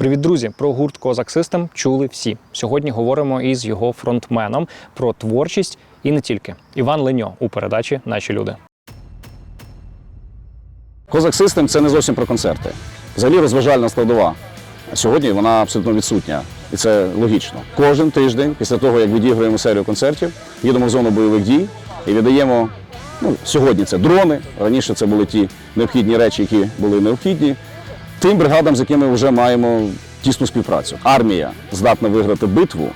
Привіт, друзі! Про гурт Козак System чули всі. Сьогодні говоримо із його фронтменом про творчість і не тільки. Іван Леньо у передачі Наші люди. Козак Систем це не зовсім про концерти. Взагалі розважальна складова. Сьогодні вона абсолютно відсутня. І це логічно. Кожен тиждень, після того, як відіграємо серію концертів, їдемо в зону бойових дій і віддаємо. Ну, сьогодні це дрони, раніше це були ті необхідні речі, які були необхідні. Тим бригадам, з якими вже маємо тісну співпрацю. Армія здатна виграти битву,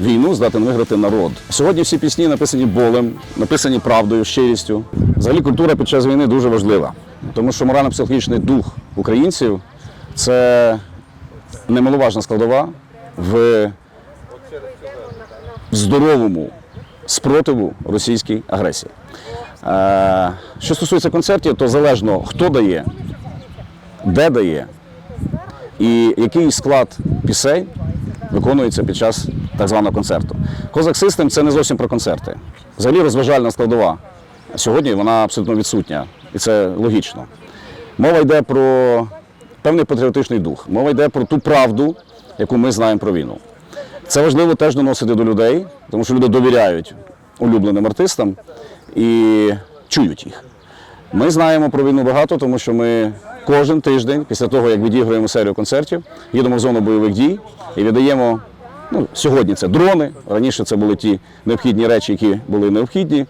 війну здатен виграти народ. Сьогодні всі пісні написані болем, написані правдою, щирістю. Взагалі культура під час війни дуже важлива, тому що морально-психологічний дух українців це немаловажна складова в здоровому спротиву російській агресії. Е, Що стосується концертів, то залежно хто дає, де дає і який склад пісень виконується під час так званого концерту. Козак Систем це не зовсім про концерти. Взагалі розважальна складова. Сьогодні вона абсолютно відсутня, і це логічно. Мова йде про певний патріотичний дух, мова йде про ту правду, яку ми знаємо про війну. Це важливо теж доносити до людей, тому що люди довіряють улюбленим артистам і чують їх. Ми знаємо про війну багато, тому що ми кожен тиждень, після того, як відіграємо серію концертів, їдемо в зону бойових дій і віддаємо. Ну, сьогодні це дрони, раніше це були ті необхідні речі, які були необхідні.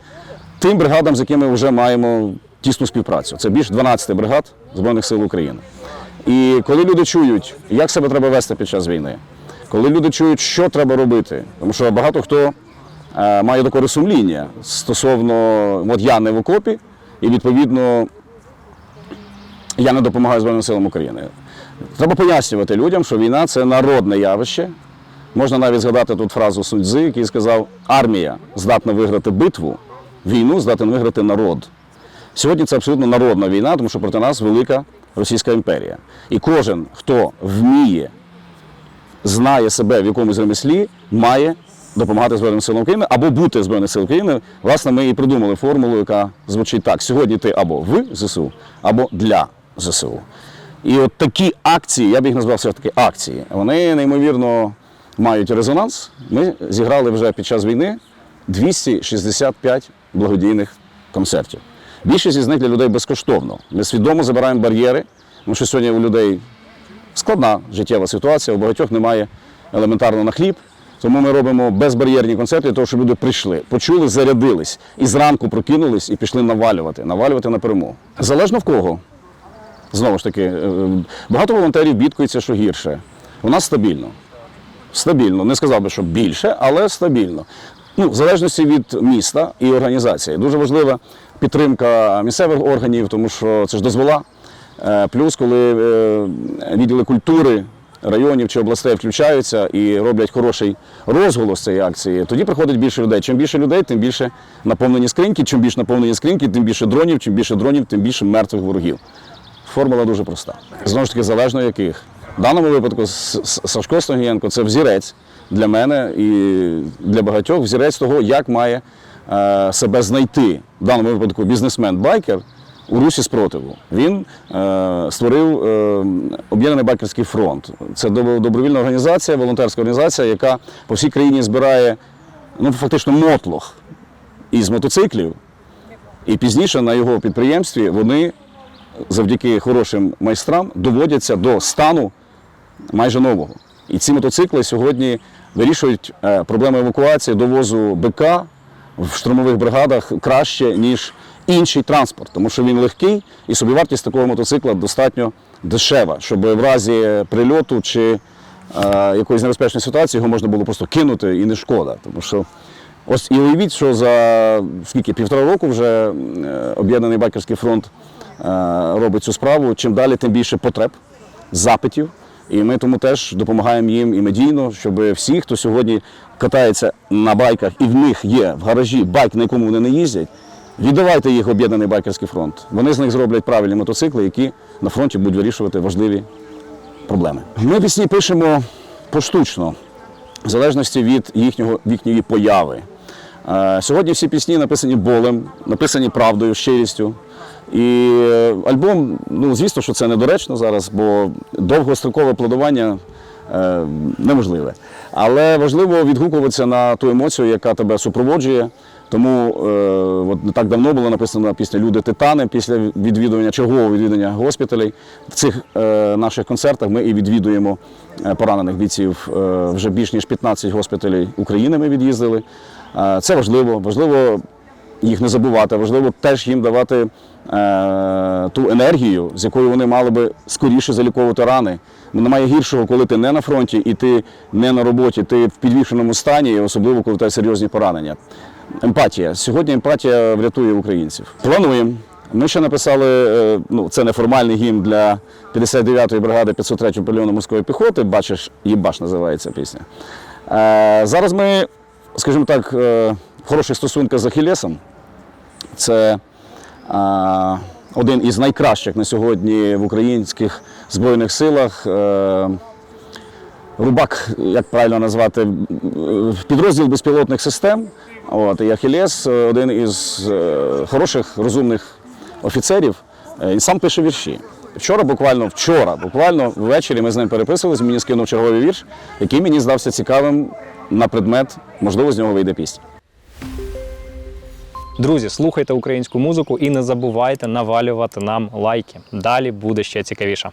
Тим бригадам, з якими вже маємо тісну співпрацю. Це більш 12 бригад Збройних сил України. І коли люди чують, як себе треба вести під час війни, коли люди чують, що треба робити, тому що багато хто має докори сумління стосовно от я не в окопі, і відповідно я не допомагаю Збройним силам України. Треба пояснювати людям, що війна це народне явище. Можна навіть згадати тут фразу Сунь-Цзи, який сказав: армія здатна виграти битву, війну здатен виграти народ. Сьогодні це абсолютно народна війна, тому що проти нас велика Російська імперія. І кожен, хто вміє, знає себе в якомусь ремеслі, має допомагати Збройним силам України або бути Збройним силам України. Власне, ми і придумали формулу, яка звучить так: сьогодні ти або в ЗСУ, або для ЗСУ. І от такі акції, я б їх назвав все-таки акції, вони неймовірно мають резонанс. Ми зіграли вже під час війни 265 благодійних концертів. Більшість із них для людей безкоштовно. Ми свідомо забираємо бар'єри, тому що сьогодні у людей складна життєва ситуація, у багатьох немає елементарно на хліб. Тому ми робимо безбар'єрні концерти для того, щоб люди прийшли, почули, зарядились і зранку прокинулись і пішли навалювати, навалювати на перемогу. Залежно в кого. Знову ж таки, е, багато волонтерів бідкується, що гірше. У нас стабільно. Стабільно. Не сказав би, що більше, але стабільно. Ну, в залежності від міста і організації. Дуже важлива підтримка місцевих органів, тому що це ж дозвола. Е, Плюс, коли е, відділи культури районів чи областей включаються і роблять хороший розголос цієї акції, тоді приходить більше людей. Чим більше людей, тим більше наповнені скриньки. Чим більше наповнені скриньки, тим більше дронів, чим більше дронів, тим більше мертвих ворогів. Формула дуже проста. Знову ж таки, залежно яких. В даному випадку Сашко Стогієнко це взірець для мене і для багатьох взірець того, як має е, себе знайти в даному випадку бізнесмен-байкер у русі спротиву. Він е, створив е, об'єднаний байкерський фронт. Це добровільна організація, волонтерська організація, яка по всій країні збирає ну, фактично мотлох із мотоциклів. І пізніше на його підприємстві вони завдяки хорошим майстрам доводяться до стану майже нового. І ці мотоцикли сьогодні вирішують е, проблеми евакуації, довозу БК в штурмових бригадах краще, ніж інший транспорт, тому що він легкий і собівартість такого мотоцикла достатньо дешева, щоб в разі прильоту чи е, якоїсь небезпечної ситуації його можна було просто кинути і не шкода. Тому що ось і уявіть, що за скільки півтора року вже е, об'єднаний байкерський фронт е, робить цю справу. Чим далі, тим більше потреб, запитів. І ми тому теж допомагаємо їм і медійно, щоб всі, хто сьогодні катається на байках і в них є в гаражі байк, на якому вони не їздять, віддавайте їх об'єднаний байкерський фронт. Вони з них зроблять правильні мотоцикли, які на фронті будуть вирішувати важливі проблеми. Ми пісні пишемо поштучно, в залежності від їхнього, їхньої появи. Е, Сьогодні всі пісні написані болем, написані правдою, щирістю. І е, альбом, ну звісно, що це недоречно зараз, бо довгострокове плодування е, неможливе. Але важливо відгукуватися на ту емоцію, яка тебе супроводжує. Тому е, от не так давно була написана пісня Люди Титани після відвідування чергового відвідування госпіталей. В цих е, наших концертах ми і відвідуємо е, поранених бійців. Е, вже більш ніж 15 госпіталей України ми від'їздили. Е, це важливо. Важливо їх не забувати. Важливо теж їм давати е, ту енергію, з якою вони мали би скоріше заліковувати рани. Немає гіршого, коли ти не на фронті і ти не на роботі, ти в підвішеному стані, особливо коли тебе серйозні поранення. Емпатія. Сьогодні емпатія врятує українців. Плануємо. Ми ще написали, е, ну це неформальний гімн для 59-ї бригади 503-го батальйону морської піхоти. Бачиш, їбаш називається пісня. Е, зараз ми, скажімо так, е, в хороших стосунках з Ахілесом. Це е, один із найкращих на сьогодні в українських збройних силах. Рубак, як правильно назвати, е, підрозділ безпілотних систем. От, і Ахілес е, один із е, хороших, розумних офіцерів. І сам пише вірші. Вчора, буквально вчора, буквально ввечері ми з ним переписувалися, мені скинув черговий вірш, який мені здався цікавим на предмет, можливо, з нього вийде пісня. Друзі, слухайте українську музику і не забувайте навалювати нам лайки. Далі буде ще цікавіше.